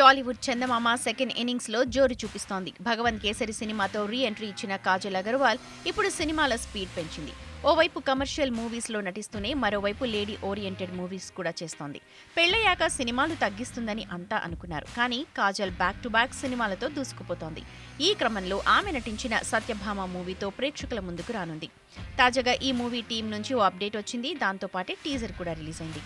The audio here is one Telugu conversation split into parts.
టాలీవుడ్ చందమామ సెకండ్ ఇన్నింగ్స్లో జోరు చూపిస్తోంది. భగవంత్ కేసరి సినిమాతో రీ ఎంట్రీ ఇచ్చిన కాజల్ అగర్వాల్ ఇప్పుడు సినిమాల స్పీడ్ పెంచింది. ఓవైపు కమర్షియల్ మూవీస్లో నటిస్తూనే మరోవైపు లేడీ ఓరియంటెడ్ మూవీస్ కూడా చేస్తోంది. పెళ్ళయ్యాక సినిమాలు తగ్గిస్తుందని అంతా అనుకున్నారు. కానీ కాజల్ బ్యాక్ టు బ్యాక్ సినిమాలతో దూసుకుపోతోంది. ఈ క్రమంలో ఆమె నటించిన సత్యభామ మూవీతో ప్రేక్షకుల ముందుకు రానుంది. తాజాగా ఈ మూవీ టీం నుంచి ఓ అప్డేట్ వచ్చింది. దాంతో పాటే టీజర్ కూడా రిలీజ్ అయింది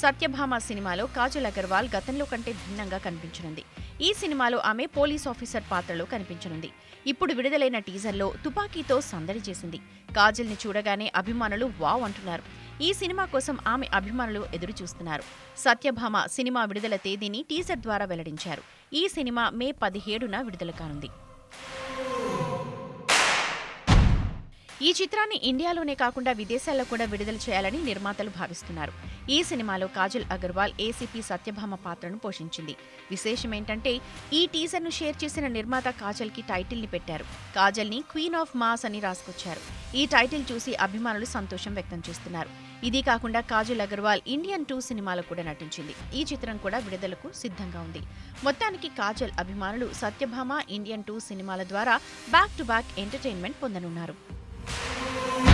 సత్యభామ సినిమాలో కాజల్ అగర్వాల్ గతంలో కంటే భిన్నంగా కనిపించనుంది. ఈ సినిమాలో ఆమె పోలీస్ ఆఫీసర్ పాత్రలో కనిపించనుంది. ఇప్పుడు విడుదలైన టీజర్లో తుపాకీతో సందడి చేసింది. కాజల్ని చూడగానే అభిమానులు వావ్ అంటున్నారు. ఈ సినిమా కోసం ఆమె అభిమానులు ఎదురు చూస్తున్నారు సత్యభామ సినిమా విడుదల తేదీని టీజర్ ద్వారా వెల్లడించారు. ఈ సినిమా మే పదిహేడున విడుదల కానుంది. ఈ చిత్రాన్ని ఇండియాలోనే కాకుండా విదేశాల్లో కూడా విడుదల చేయాలని నిర్మాతలు భావిస్తున్నారు. ఈ సినిమాలో కాజల్ అగర్వాల్ ఏసీపీ సత్యభామ పాత్రను పోషించింది. విశేషం ఏంటంటే ఈ టీజర్ను షేర్ చేసిన నిర్మాత కాజల్కి టైటిల్ని పెట్టారు. కాజల్ని క్వీన్ ఆఫ్ మాస్ అని రాసుకొచ్చారు. ఈ టైటిల్ చూసి అభిమానులు సంతోషం వ్యక్తం చేస్తున్నారు. ఇది కాకుండా కాజల్ అగర్వాల్ ఇండియన్ టూ సినిమాలో కూడా నటించింది. ఈ చిత్రం కూడా విడుదలకు సిద్ధంగా ఉంది. మొత్తానికి కాజల్ అభిమానులు సత్యభామ ఇండియన్ టూ సినిమాల ద్వారా బ్యాక్ టు బ్యాక్ ఎంటర్టైన్మెంట్ పొందనున్నారు. Thank you.